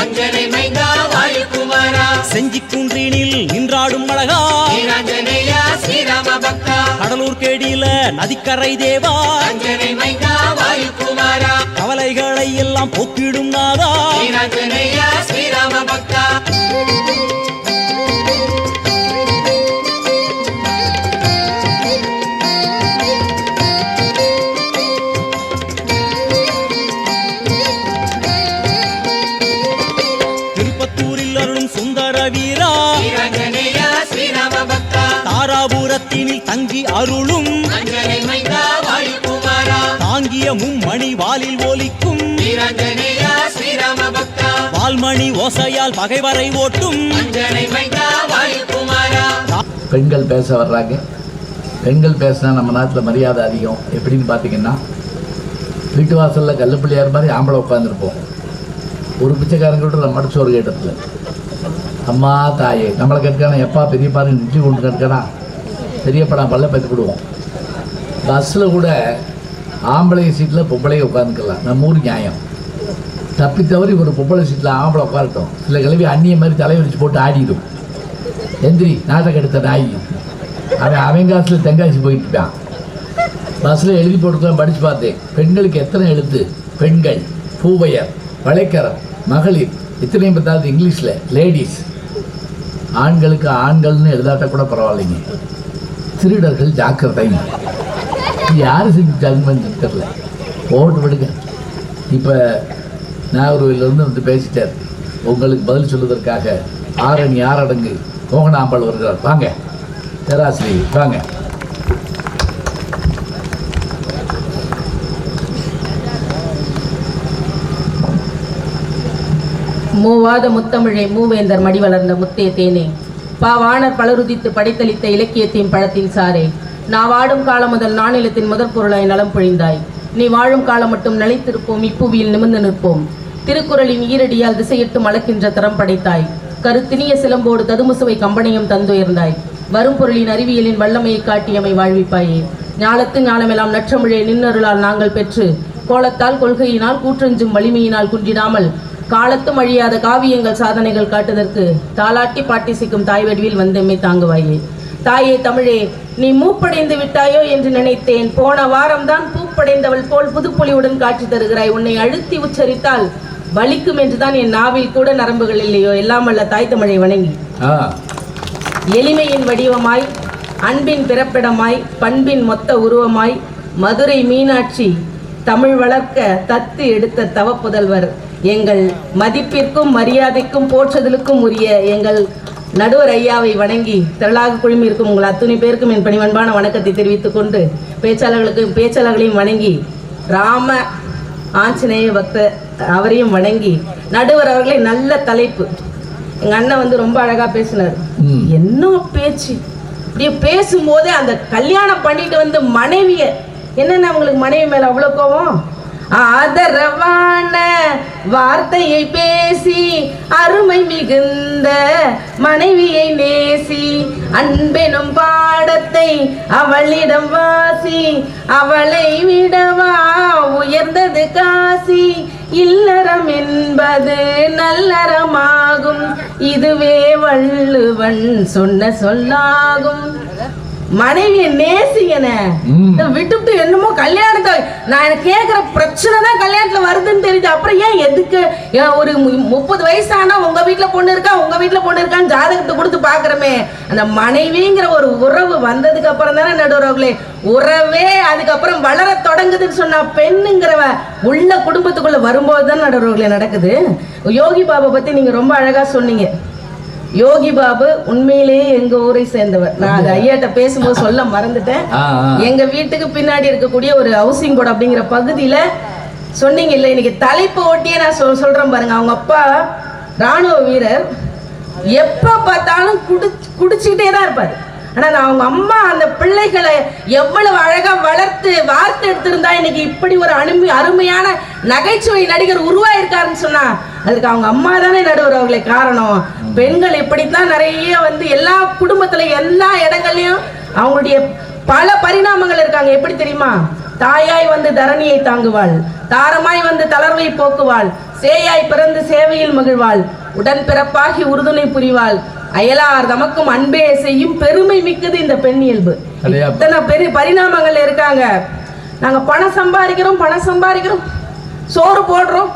அஞ்சனை மைந்தா வாயுகுமாரா செஞ்சி குன்றினில் நின்றாடும் அழகா. வீராஞ்சனேயா ஸ்ரீராம பக்தா. கடலூர் கேடியில நதிக்கரை தேவா. அஞ்சனை மைந்தா வாயுகுமாரா கவலைகளை எல்லாம் போக்கிடும் நாதா. தாராபுரத்தினில் தங்கி அருளும். தாங்கிய மும்மணி வாலில் ஒலிக்கும். வால்மணி ஓசையால் பகைவரை ஓட்டும். பெண்கள் பேச வர்றாங்க. பெண்கள் பேசினா நம்ம நாட்டில் மரியாதை அதிகம். எப்படின்னு பார்த்தீங்கன்னா வீட்டு வாசலில் கல்லுப்பிள்ளையார் மாதிரி ஆம்பளை உட்காந்துருப்போம் ஒரு பிச்சைக்காரங்கிட்ட நம்ம மடிச்சோறு கேட்டதில்ல அம்மா தாயே நம்மளை கேட்கான எப்பா பெரியப்பாரு நிச்சு கொண்டு கேட்கானா தெரியப்படாமல் பல்ல பற்றி விடுவோம் பஸ்ஸில் கூட ஆம்பளை சீட்டில் பொம்பளை உட்காந்துக்கலாம் நம்ம ஊர் நியாயம். தப்பி தவறி ஒரு பொம்பளை சீட்டில் ஆம்பளை உட்காரட்டும். சில கிளவி அந்நிய மாதிரி தலைவரிச்சு போட்டு ஆடிடும். எந்திரி நாட்டை கெடுத்த நாய். அவன் அவன் காசில் தென்காசி போயிட்டுட்டான் பஸ்ஸில் எழுதி போட்டுக்கலாம் படித்து பார்த்தேன். பெண்களுக்கு எத்தனை எழுத்து? பெண்கள் பூவையர் வளைக்கரம் மகளிர். இத்தனையும் பார்த்தாவது இங்கிலீஷில். லேடிஸ். ஆண்களுக்கு ஆண்கள்னு எழுதாட்ட கூட பரவாயில்லைங்க. திருடர்கள் ஜாக்கிரதை. யார் செஞ்சாங்கன்னு தெரியல. போட்டு விடுங்க. இப்போ நாகர்கோவிலேருந்து வந்து பேசிட்டார். உங்களுக்கு பதில் சொல்வதற்காக ஆரணி ஆரடங்கு கோகனாம்பாள் வருகிறார் வாங்க. தெராசிரி வாங்க. மூவாத முத்தமிழை மூவேந்தர் மடி வளர்ந்த முத்தே தேனே. பாவாணர் பலருதித்து படைத்தளித்த இலக்கியத்தின் பழத்தின் சாரே. நான் வாடும் காலம் முதல் நானிலத்தின் முதற் பொருளாய் நலம் பொழிந்தாய். நீ வாழும் காலம் மட்டும் நிலைத்திருப்போம் இப்புவியில் நிமிர்ந்து நிற்போம். திருக்குறளின் ஈரடியால் திசையிட்டு மலக்கின்ற தரம் படைத்தாய். கருத்தினிய சிலம்போடு ததுமுசுவை கம்பனையும் தந்துயர்ந்தாய். வரும் பொருளின் அறிவியலின் வல்லமையை காட்டியமை வாழ்விப்பாயே. ஞாலத்து ஞானமெல்லாம் நற்றமிழை நின்னருளால் நாங்கள் பெற்று கோலத்தால் கொள்கையினால் கூற்றஞ்சும் வலிமையினால் குன்றிடாமல் காலத்தும் அழியாத காவியங்கள் சாதனைகள் காட்டுதற்கு தாலாட்டி பாட்டிசிக்கும் தாய் வடிவில் வந்தெம்மை தாங்குவாயே. தாயே தமிழே நீ மூப்படைந்து விட்டாயோ என்று நினைத்தேன். போன வாரம்தான் பூப்படைந்தவள் போல் புதுப்பொலிவுடன் காட்சி தருகிறாய். உன்னை அழுத்தி உச்சரித்தால் வலிக்கும் என்றுதான் என் நாவில் கூட நரம்புகள் இல்லையோ. எல்லாம் வல்ல தாய் தமிழை வணங்கி. எளிமையின் வடிவமாய் அன்பின் பிறப்பிடமாய் பண்பின் மொத்த உருவமாய் மதுரை மீனாட்சி தமிழ் வளர்க்க தத்து எடுத்த தவப்புதல்வர் எங்கள் மதிப்பிற்கும் மரியாதைக்கும் போற்றுதலுக்கும் உரிய எங்கள் நடுவர் ஐயாவை வணங்கி திரளாக குழுமி இருக்கும் உங்கள் அத்துணை பேருக்கும் என் பணிவன்பான வணக்கத்தை தெரிவித்துக் கொண்டு பேச்சாளர்களுக்கு பேச்சாளர்களையும் வணங்கி ராம ஆஞ்சநேய பக்த அவரையும் வணங்கி நடுவர் அவர்களை நல்ல தலைப்பு. எங்க அண்ணன் வந்து ரொம்ப அழகா பேசினார். என்ன பேச்சு? இப்படியே பேசும்போதே அந்த கல்யாணம் பண்ணிட்டு வந்து மனைவிய என்னென்ன உங்களுக்கு மனைவி மேல அவ்வளவு கோவம் ஆதரவான வார்த்தையை பேசி அருமை மிகுந்த மனைவியை நேசி அன்பெனும் பாடத்தை அவளிடம் வாசி அவளை விடவா உயர்ந்தது காசி. இல்லறம் என்பது நல்லறமாகும் இதுவே வள்ளுவன் சொன்ன சொல்லாகும். மனைவியை நேசிங்கன. ம். விட்டுவிட்டு என்னமோ கல்யாணத்தை நான் எனக்கு கேட்குற பிரச்சனை தான் கல்யாணத்துல வருதுன்னு தெரியுது அப்புறம் ஏன் எதுக்கு? ஒரு முப்பது வயசானா உங்க வீட்ல பொண்ணு இருக்கா? உங்க வீட்ல பொண்ணு இருக்கான்னு ஜாதகத்தை கொடுத்து பாக்குறமே அந்த மனைவிங்கிற ஒரு உறவு வந்ததுக்கு அப்புறம் தானே நடுவுறவங்களே உறவே அதுக்கப்புறம் வளர தொடங்குதுன்னு சொன்னா பெண்ணுங்கிறவ உள்ள குடும்பத்துக்குள்ள வரும்போது தான் நடுவுறவங்களே நடக்குது. யோகி பாபா பத்தி நீங்க ரொம்ப அழகா சொன்னீங்க. யோகி பாபு உண்மையிலேயே எங்க ஊரை சேர்ந்தவர். நான் அது ஐயாட்ட பேசும்போது சொல்ல மறந்துட்டேன். எங்க வீட்டுக்கு பின்னாடி இருக்கக்கூடிய ஒரு ஹவுசிங் போர்டு அப்படிங்கிற பகுதியில சொன்னீங்க இல்ல இன்னைக்கு தலைப்பு ஒட்டியே நான் சொல் சொல்றேன் பாருங்க. அவங்க அப்பா ராணுவ வீரர். எப்ப பார்த்தாலும் குடி குடிச்சுக்கிட்டே தான் இருப்பாரு. ஆனால் நான் அவங்க அம்மா அந்த பிள்ளைகளை எவ்வளவு அழகாக வளர்த்து வார்த்து எடுத்திருந்தா இன்னைக்கு இப்படி ஒரு அருமை அருமையான நகைச்சுவை நடிகர் உருவாயிருக்காருன்னு சொன்னா அதுக்கு அவங்க அம்மா தானே நடுவர் அவர்களை காரணம். பெண்கள் இப்படித்தான் நிறைய வந்து எல்லா குடும்பத்துல எல்லா இடங்கள்லையும் அவங்களுடைய பல பரிணாமங்கள் இருக்காங்க. எப்படி தெரியுமா? தாயாய் வந்து தரணியை தாங்குவாள் தாரமாய் வந்து தளர்வை போக்குவாள் சேயாய் பிறந்து சேவையில் மகிழ்வாள் உடன் பிறப்பாகி உறுதுணை புரிவாள் அயலார் தமக்கும் அன்பே செய்யும் பெருமை மிக்கது இந்த பெண் இயல்பு. இத்தனை பெரிய பரிணாமங்கள் இருக்காங்க. நாங்க பணம் சம்பாதிக்கிறோம் பணம் சம்பாதிக்கிறோம். சோறு போடுறோம்.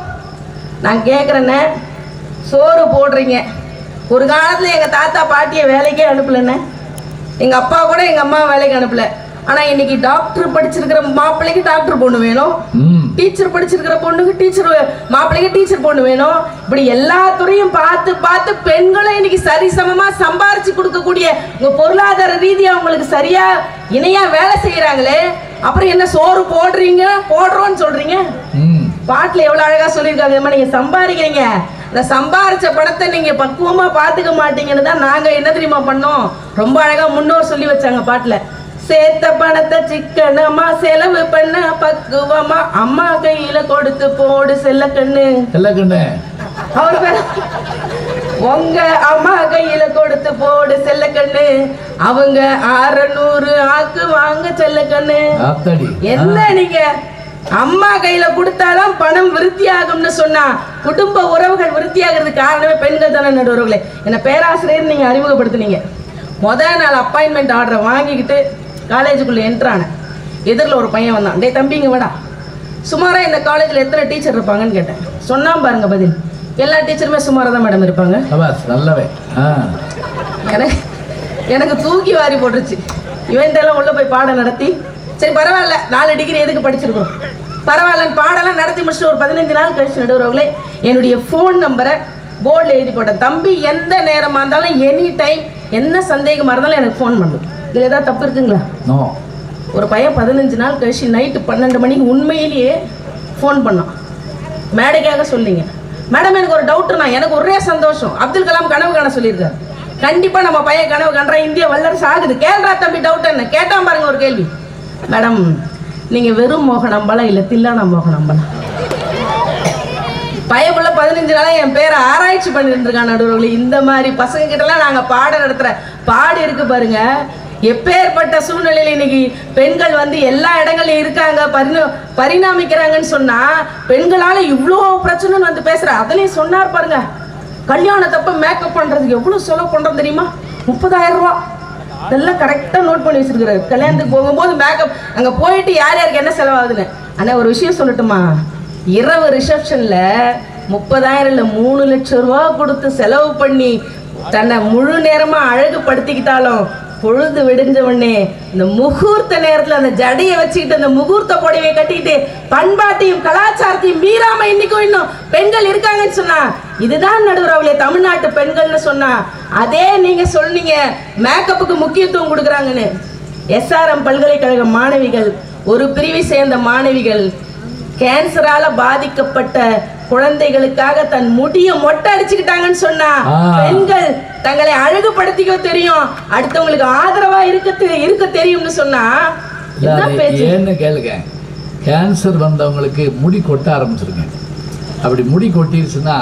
நான் கேட்குறேண்ணே சோறு போடுறீங்க. ஒரு காலத்தில் எங்கள் தாத்தா பாட்டியை வேலைக்கே அனுப்பலண்ணே. எங்கள் அப்பா கூட எங்கள் அம்மா வேலைக்கு அனுப்பல. ஆனால் இன்னைக்கு டாக்டர் படிச்சிருக்கிற மாப்பிள்ளைக்கு டாக்டர் பொண்ணு வேணும். டீச்சர் படிச்சிருக்கிற பொண்ணுக்கு டீச்சர் மாப்பிள்ளைக்கு டீச்சர் பொண்ணு வேணும். இப்படி எல்லா துறையும் பார்த்து பார்த்து பெண்களும் இன்னைக்கு சரிசமமா சம்பாரிச்சு கொடுக்கக்கூடிய உங்க பொருளாதார ரீதியா உங்களுக்கு சரியா இணையா வேலை செய்யறாங்களே அப்புறம் என்ன சோறு போடுறீங்க? போடுறோம்னு சொல்றீங்க? பாட்டுல எவ்வளவு அழகா சொல்லியிருக்காங்க மாதிரி நீங்க சம்பாதிக்கிறீங்க. இந்த சம்பாரிச்ச பணத்தை நீங்க பக்குவமா பாத்துக்க மாட்டீங்கன்னு தான் நாங்க என்ன தெரியுமா பண்ணோம்? ரொம்ப அழகா முன்னோர் சொல்லி வச்சாங்க பாட்டுல. சேர்த்த பணத்தை சிக்கனமா செலவு பண்ண பக்குவமா அம்மா கையில கொடுத்து போடு செல்ல கண்ணு. எல்லாம் கண்ணு. அவர் உங்க அம்மா கையில கொடுத்து போடு செல்ல கண்ணு. அவங்க அறநூறு ஆக்கு வாங்க செல்ல கண்ணு. என்ன நீங்க? அம்மா கையில கொடுத்தாதான் பணம் விருத்தியாகும்னு சொன்னா குடும்ப உறவுகள் விருத்தியாகிறதுக்கு காரணமே பெண்கள் தானே நடுவர்களே. என்ன பேராசிரியர் நீங்க அறிமுகப்படுத்துனீங்க. முதல் நாள் அப்பாயின்மெண்ட் ஆர்டரை வாங்கிக்கிட்டு காலேஜுக்குள்ள என்ட்ரானேன் எதிரில் ஒரு பையன் வந்தான். டேய் தம்பிங்க வாடா. சுமாரா இந்த காலேஜில் எத்தனை டீச்சர் இருப்பாங்கன்னு கேட்டேன். சொன்னான் பாருங்க பதில். எல்லா டீச்சருமே சுமாராக தான் மேடம் இருப்பாங்க நல்லவே. எனக்கு எனக்கு தூக்கி வாரி போட்டுருச்சு. இவன் இதெல்லாம் உள்ள போய் பாடம் நடத்தி. சரி பரவாயில்ல. நாலு டிகிரி எதுக்கு படிச்சிருக்கோம்? பரவாயில்லன்னு பாடலாம் நடத்தி முடிச்சுட்டு ஒரு பதினஞ்சு நாள் கழிச்சு நடுவர்களே என்னுடைய ஃபோன் நம்பரை போர்டில் எழுதி போட்டேன். தம்பி எந்த நேரமாக இருந்தாலும் எனி டைம் என்ன சந்தேகமாக இருந்தாலும் எனக்கு ஃபோன் பண்ணும் இதில் ஏதாவது தப்பு இருக்குங்களா? நோ ஒரு பையன் பதினஞ்சு நாள் கழிச்சு நைட்டு பன்னெண்டு மணிக்கு உண்மையிலேயே ஃபோன் பண்ணான். மேடைக்காக சொல்லிங்க மேடம் எனக்கு ஒரு டவுட்டுண்ணா எனக்கு ஒரே சந்தோஷம். அப்துல் கலாம் கனவு காண சொல்லியிருக்காரு. கண்டிப்பா நம்ம பையன் கனவு காண்றான் இந்தியா வல்லரசு ஆகுது. கேள்றா தம்பி டவுட் என்ன? கேட்டான் பாருங்க ஒரு கேள்வி. மேடம் நீங்க வெறும் மோகனம்பலம் இல்ல தில்லானா மோகனம்பலம் பயப்புள்ள பதினஞ்சு நாளா என் பேரை ஆராய்ச்சி பண்ணிட்டு இருக்கான் நடுவர்களே. இந்த மாதிரி பசங்க கிட்டலாம் நாங்க பாடம் நடத்துற பாடு இருக்கு பாருங்க. எப்பேற்பட்ட சூழ்நிலையில் இன்னைக்கு பெண்கள் வந்து எல்லா இடங்கள்லையும் இருக்காங்க பரிண பரிணாமிக்கிறாங்கன்னு சொன்னா பெண்களால இவ்வளோ பிரச்சனைன்னு வந்து பேசுற. அதுலயும் சொன்னார் பாருங்க. கல்யாணத்தப்ப மேக்கப் பண்றதுக்கு எவ்வளவு செலவு பண்றோம் தெரியுமா? முப்பதாயிரம் ரூபா. இதெல்லாம் கரெக்டாக நோட் பண்ணி வச்சிருக்கிறாரு. கல்யாணத்துக்கு போகும்போது மேக்கப் அங்கே போயிட்டு யார் யாருக்கு என்ன செலவாகுதுன்னு. ஆனால் ஒரு விஷயம் சொல்லட்டுமா? இரவு ரிசப்ஷனில் முப்பதாயிரம் இல்லை மூணு லட்சம் ரூபா கொடுத்து செலவு பண்ணி தன்னை முழு நேரமாக அழகுபடுத்திக்கிட்டாலும் பொழுது விடிஞ்ச உடனே இந்த முகூர்த்த நேரத்துல அந்த ஜடையை வச்சுக்கிட்டு அந்த முகூர்த்த புடவையை கட்டிக்கிட்டு பண்பாட்டையும் கலாச்சாரத்தையும் மீறாம இன்னைக்கும் இன்னும் பெண்கள் இருக்காங்கன்னு சொன்னா இதுதான் நடுவர் அவளே தமிழ்நாட்டு பெண்கள்னு சொன்னா அதே நீங்க சொன்னீங்க மேக்கப்புக்கு முக்கியத்துவம் கொடுக்குறாங்கன்னு. எஸ்ஆர்எம் பல்கலைக்கழக மாணவிகள் ஒரு பிரிவை சேர்ந்த மாணவிகள் கேன்சரால பாதிக்கப்பட்ட குழந்தைகளுக்காக தன் முடிய மொட்டை அடிச்சுக்கிட்டாங்கன்னு சொன்னா. பெண்கள் தங்களை அழகுபடுத்திக்க தெரியும். அடுத்தவங்களுக்கு ஆதரவா இருக்க இருக்க தெரியும்னு சொன்னா ஏன்னு கேளுங்க. கேன்சர் வந்தவங்களுக்கு முடி கொட்ட ஆரம்பிச்சிருங்க. அப்படி முடி கொட்டிருச்சுன்னா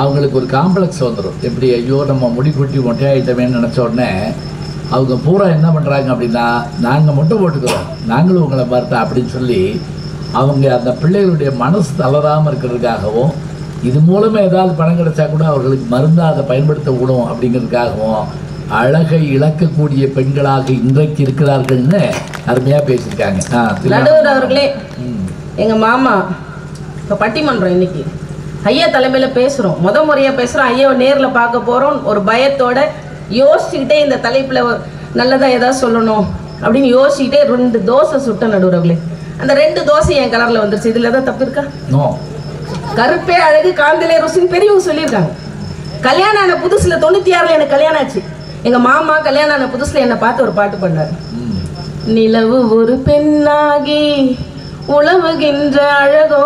அவங்களுக்கு ஒரு காம்ப்ளெக்ஸ் வந்துடும் எப்படி ஐயோ நம்ம முடி கொட்டி மொட்டையாயிட்டமேன்னு நினச்ச உடனே அவங்க பூரா என்ன பண்ணுறாங்க அப்படின்னா நாங்கள் மொட்டை போட்டுக்கிறோம். நாங்களும் உங்களை பார்த்தா அப்படின்னு சொல்லி அவங்க அந்த பிள்ளைகளுடைய மனசு தளராமல் இருக்கிறதுக்காகவும் இது மூலமா ஏதாவது பணம் கிடைச்சா கூட அவர்களுக்கு மருந்தாக அதை பயன்படுத்த விடும் அப்படிங்கிறதுக்காகவும் அழகை இழக்கக்கூடிய பெண்களாக இன்றைக்கு இருக்கிறார்கள்னு அருமையாக பேசியிருக்காங்க. நடுவர் அவர்களே ம். எங்க மாமா இப்ப பட்டிமன்றம் இன்னைக்கு. ஐயா தலைமையில பேசுறோம். முத முறையா பேசுறோம். ஐயாவை நேர்ல பார்க்க போறோம். ஒரு பயத்தோட யோசிச்சுக்கிட்டே இந்த தலைப்புல ஒரு நல்லதா ஏதாவது சொல்லணும் அப்படின்னு யோசிச்சுக்கிட்டே ரெண்டு தோசை சுட்ட நடுவர்களே அந்த ரெண்டு தோசை என் கலர்ல வந்துருச்சு. இதுல ஏதாவது தப்பு இருக்கா? நோ. கருப்பே அழகு காந்தலே ருசின்னு பெரியவங்க சொல்லியிருக்காங்க. கல்யாணம் ஆன புதுசுல தொண்ணூத்தி ஆறுல எனக்கு கல்யாணம் ஆச்சு. எங்க மாமா கல்யாணம் ஆன புதுசுல என்னை பார்த்து ஒரு பாட்டு பண்ணாரு. நிலவு ஒரு பெண்ணாகி உழவுகின்ற அழகோ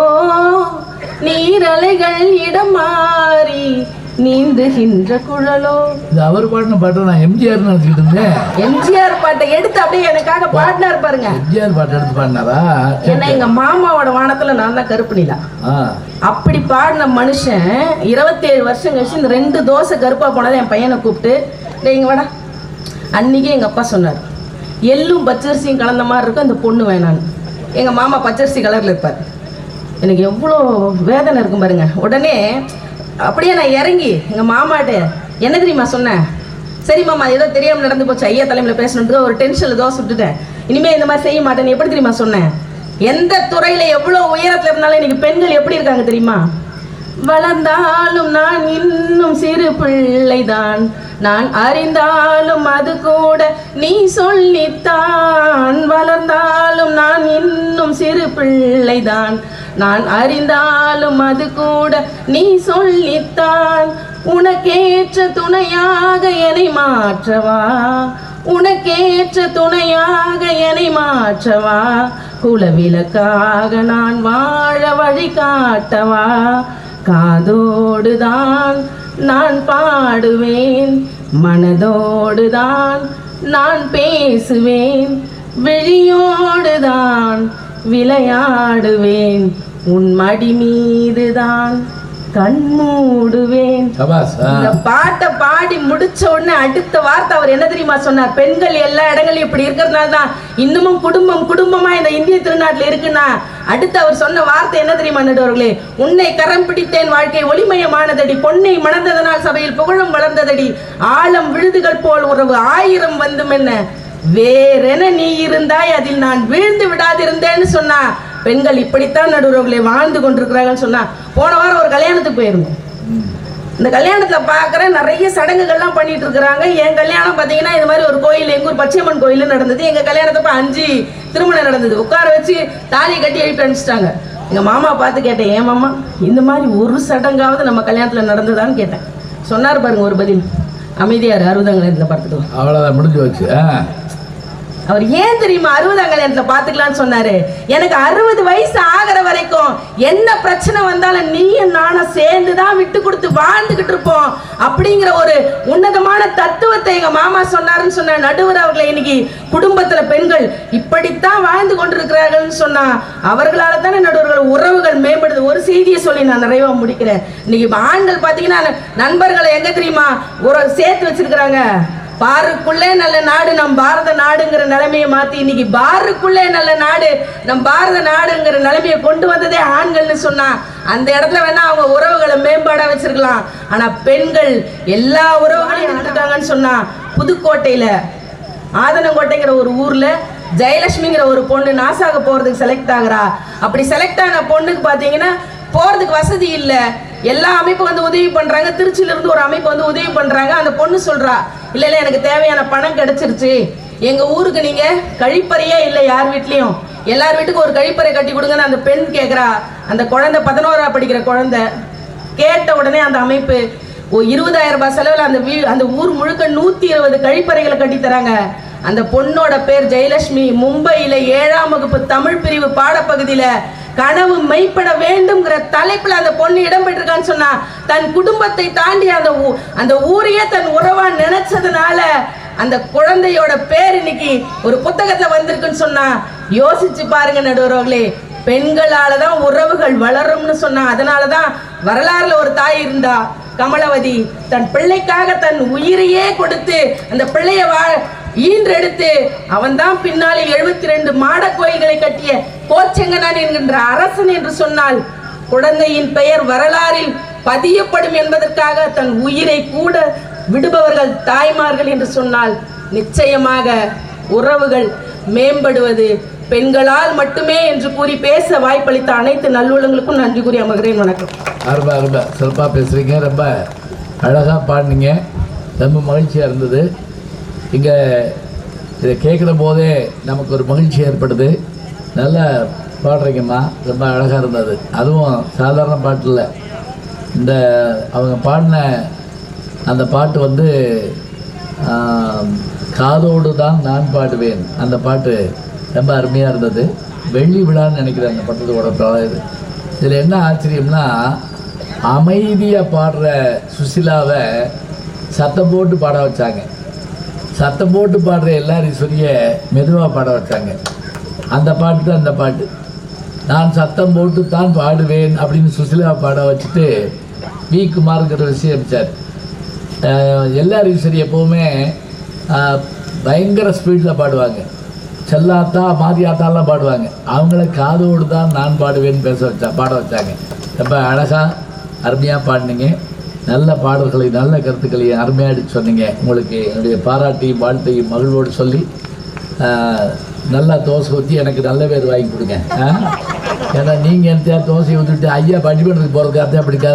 நீரலைகள் இடம் மாறி நீந்துகின்ற குழலோ. இது அவர் பாடின பாட்டை நான் எம்ஜிஆர் நினச்சிக்கிட்டு இருந்தேன். எம்ஜிஆர் பாட்டை எடுத்து அப்படியே எனக்காக பாடினார் பாருங்க. எம்ஜிஆர் பாட்டு எடுத்து பாடினாரா? ஏன்னா எங்க மாமாவோட வானத்துல நான் தான் கருப்பு நிலா. ஆ. அப்படி பாடின மனுஷன் இருபத்தேழு வருஷம் கழிச்சு இந்த ரெண்டு தோசை கருப்பா போனதை என் பையனை கூப்பிட்டு டேய் இங்க வாடா. அன்னைக்கே எங்க அப்பா சொன்னார். எள்ளும் பச்சரிசியும் கலந்த மாதிரி இருக்கும் இந்த பொண்ணு வேணான்னு. எங்க மாமா பச்சரிசி கலர்ல இருப்பார். எனக்கு எவ்வளோ வேதனை இருக்கும் பாருங்க. உடனே அப்படியே நான் இறங்கி எங்கள் மாமாட்ட என்ன தெரியுமா சொன்னேன் சரி மாமா ஏதோ தெரியாமல் நடந்து போச்சு ஐயா தலைமையில் பேசணுன்றது ஒரு டென்ஷன் ஏதோ சுட்டுட்டேன் இனிமேல் இந்த மாதிரி செய்ய மாட்டேன்னு எப்படி தெரியுமா சொன்னேன் எந்த துறையில் எவ்வளோ உயரத்தில் இருந்தாலும் இன்னைக்கு பெண்கள் எப்படி இருக்காங்க தெரியுமா? வளர்ந்தாலும் நான் இன்னும் சிறு பிள்ளைதான். நான் அறிந்தாலும் அது கூட நீ சொல்லித்தான். வளர்ந்தாலும் நான் இன்னும் சிறு பிள்ளைதான். நான் அறிந்தாலும் அது கூட நீ சொல்லித்தான். உனக்கேற்ற துணையாக என்னை மாற்றவா? உனக்கேற்ற துணையாக என்னை மாற்றவா? குலவிலக்காக நான் வாழ வழி காட்டவா? காதோடுதான் நான் பாடுவேன் மனதோடுதான் நான் பேசுவேன் விழியோடுதான் விளையாடுவேன் உன் மடி மீதுதான் கண் மூடுவேன் சபாஸ் ஆ. இந்த பாட்டை பாடி முடிச்ச உடனே அடுத்த வார்த்தை அவர் என்ன தெரியுமா சொன்னார்? பெண்கள் எல்லா இடங்களையும் இப்படி இருக்கிறதுனால தான் இன்னமும் குடும்பம் குடும்பமா இந்த இந்திய திருநாட்டில் இருக்குன்னா அடுத்து அவர் சொன்ன வார்த்தை என்ன தெரியுமா நடுவர்களே உன்னை கரம் பிடித்தேன் வாழ்க்கை ஒளிமயமானதடி பொன்னை மணந்ததனால் சபையில் புகழும் வளர்ந்ததடி ஆழம் விழுதுகள் போல் உறவு ஆயிரம் வந்தும் என்ன வேறென நீ இருந்தாய் அதில் நான் வீழ்ந்து விடாதிருந்தேன்னு சொன்னா பெண்கள் இப்படித்தான் நடுவர்களே வாழ்ந்து கொண்டிருக்கிறாங்கன்னு சொன்னா போன வாரம் ஒரு கல்யாணத்துக்கு போயிருந்தோம். இந்த கல்யாணத்துல பார்க்குற நிறைய சடங்குகள்லாம் பண்ணிட்டு இருக்கிறாங்க. என் கல்யாணம் பார்த்தீங்கன்னா இது மாதிரி ஒரு கோயில் எங்கூர் பச்சையம்மன் கோயில் நடந்தது. எங்க கல்யாணத்தப்ப அஞ்சு திருமணம் நடந்தது. உட்கார வச்சு தாலி கட்டி எழுப்பி அனுப்பிச்சிட்டாங்க. எங்க மாமா பார்த்து கேட்டேன் ஏன் மாமா இந்த மாதிரி ஒரு சடங்காவது நம்ம கல்யாணத்துல நடந்ததான்னு கேட்டேன். சொன்னார் பாருங்க ஒரு பதில். அமைதியார் அறுபதாங்க இந்த படத்துக்கு அவ்வளோதான் முடிஞ்சு வச்சு ஆ. அவர் ஏன் தெரியுமா அறுபதாம் கல்யாணத்துல பாத்துக்கலாம்னு சொன்னாரு? எனக்கு அறுபது வயசு ஆகிற வரைக்கும் என்ன பிரச்சனை வந்தாலும் நீயும் நானும் சேர்ந்து தான் விட்டு கொடுத்து வாழ்ந்துகிட்டு இருப்போம் அப்படிங்கிற ஒரு உன்னதமான தத்துவத்தை எங்க மாமா சொன்னாருன்னு சொன்ன நடுவர் அவர்களை இன்னைக்கு குடும்பத்துல பெண்கள் இப்படித்தான் வாழ்ந்து கொண்டிருக்கிறார்கள் சொன்னா அவர்களால தானே நடுவர்கள் உறவுகள் மேம்படுது. ஒரு செய்தியை சொல்லி நான் நிறைவா முடிக்கிறேன். இன்னைக்கு ஆண்கள் பாத்தீங்கன்னா நண்பர்களை எங்க தெரியுமா ஒரு சேர்த்து வச்சிருக்கிறாங்க. பாருக்குள்ளே நல்ல நாடு நம் பாரத நாடுங்கிற நிலைமையை மாத்தி இன்னைக்கு பாருக்குள்ளே நல்ல நாடு நம் பாரத நாடுங்கிற நிலைமையை கொண்டு வந்ததே ஆண்கள்னு சொன்னா அந்த இடத்துல வேணா அவங்க உறவுகளை மேம்பாடா வச்சிருக்கலாம். ஆனா பெண்கள் எல்லா உறவுகளையும் எடுத்துட்டாங்கன்னு சொன்னா புதுக்கோட்டையில ஆதனங்கோட்டைங்கிற ஒரு ஊர்ல ஜெயலட்சுமிங்கிற ஒரு பொண்ணு நாசாக போறதுக்கு செலக்ட் ஆகுறா. அப்படி செலக்ட் ஆன பொண்ணுக்கு பாத்தீங்கன்னா போறதுக்கு வசதி இல்ல. எல்லா அமைப்பு வந்து உதவி பண்றாங்க. திருச்சியில இருந்து ஒரு அமைப்பு வந்து உதவி பண்றாங்க. அந்த பொண்ணு சொல்றா இல்ல இல்ல எனக்கு தேவையான பணம் கிடைச்சிருச்சு. எங்க ஊருக்கு நீங்க கழிப்பறையே இல்லை யார் வீட்லயும். எல்லார் வீட்டுக்கும் ஒரு கழிப்பறை கட்டி கொடுங்கன்னு அந்த பெண் கேட்குறா அந்த குழந்தை பதினோரா படிக்கிற குழந்தை கேட்ட உடனே அந்த அமைப்பு ஓ இருபதாயிரம் ரூபாய் செலவில் அந்த வீ அந்த ஊர் முழுக்க நூற்றி இருபது கழிப்பறைகளை கட்டி தராங்க அந்த பொண்ணோட பேர் ஜெயலட்சுமி. மும்பையில ஏழாம் வகுப்பு தமிழ் பிரிவு பாடப்பகுதியில கனவு மெய்ப்பட வேண்டும்ங்கிற தலைப்புல அந்த பொண்ணு இடம்பெற்றிருக்கான்னு சொன்னா தன் குடும்பத்தை தாண்டி அந்த ஊ- அந்த ஊரையே தன் உறவா நினைச்சதுனால அந்த குழந்தையோட பேர் இன்னைக்கு ஒரு புத்தகத்துல வந்திருக்குன்னு சொன்னா யோசிச்சு பாருங்க நடுவர்களே. பெண்களால தான் உறவுகள் வளரும்னு சொன்னா அதனால தான் வரலாறுல ஒரு தாய் இருந்தா கமலவதி. தன் பிள்ளைக்காக தன் உயிரையே கொடுத்து அந்த பிள்ளைய வா ஈன்றெடுத்து அவன்தான் பின்னாளில் எழுபத்தி ரெண்டு மாட கோயில்களை கட்டிய கோச்செங்கனான் என்கின்ற அரசன் என்று சொன்னால் குழந்தையின் பெயர் வரலாறில் பதியப்படும் என்பதற்காக தன் உயிரை கூட விடுபவர்கள் தாய்மார்கள் என்று சொன்னால் நிச்சயமாக உறவுகள் மேம்படுவது பெண்களால் மட்டுமே என்று கூறி பேச வாய்ப்பளித்த அனைத்து நல்லுள்ளங்களுக்கும் நன்றி கூறி அமர்கிறேன். வணக்கம். அருபா அருபா சிறப்பாக பேசுகிறீங்க ரொம்ப அழகாக பாடினீங்க. ரொம்ப மகிழ்ச்சியாக இருந்தது. இங்கே இதை கேட்குற போதே நமக்கு ஒரு மகிழ்ச்சி ஏற்படுது. நல்லா பாடுறீங்கம்மா ரொம்ப அழகாக இருந்தது. அதுவும் சாதாரண பாட்டு இல்லை இந்த அவங்க பாடின அந்த பாட்டு வந்து காதோடு தான் நான் பாடுவேன். அந்த பாட்டு ரொம்ப அருமையாக இருந்தது. வெள்ளி விழான்னு நினைக்கிறேன் அந்த பட்டத்தோட பா- இது. இதில் என்ன ஆச்சரியம்னா அமைதியாக பாடுற சுசிலாவை சத்தம் போட்டு பாட வச்சாங்க. சத்தம் போட்டு பாடுற எல்லாரும் சொல்லிய மெதுவாக பாட வச்சாங்க. அந்த பாட்டு தான் அந்த பாட்டு. நான் சத்தம் போட்டு தான் பாடுவேன் அப்படின்னு சுசிலா பாட வச்சுட்டு வி. குமார்ங்கிற விஷயம் அமைச்சார் எல்லாரும் சரி எப்போவுமே பயங்கர ஸ்பீடில் பாடுவாங்க. செல்லாத்தா மாரியாத்தாலாம் பாடுவாங்க. அவங்கள காதோடு தான் நான் பாடுவேன்னு பேச வச்சா பாட வச்சாங்க. ரொம்ப அழகாக அருமையாக பாடினீங்க. நல்ல பாடல்களை நல்ல கருத்துக்களை அருமையாக சொன்னீங்க. உங்களுக்கு என்னுடைய பாராட்டையும் வாழ்த்தையும் மகிழ்வோடு சொல்லி நல்லா தோசை ஊற்றி எனக்கு நல்ல பேர் வாங்கி கொடுங்க. ஏன்னா நீங்கள் என்ன தோசையை ஊற்றிட்டு ஐயா பட்டிமன்றத்துக்கு போகிறதுக்கு அர்த்தம் அப்படி க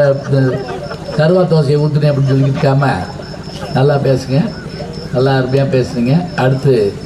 கருவா தோசையை ஊற்றுனேன் அப்படின்னு சொல்லிட்டு இருக்காம நல்லா பேசுங்க. நல்லா அருமையாக பேசுனீங்க. அடுத்து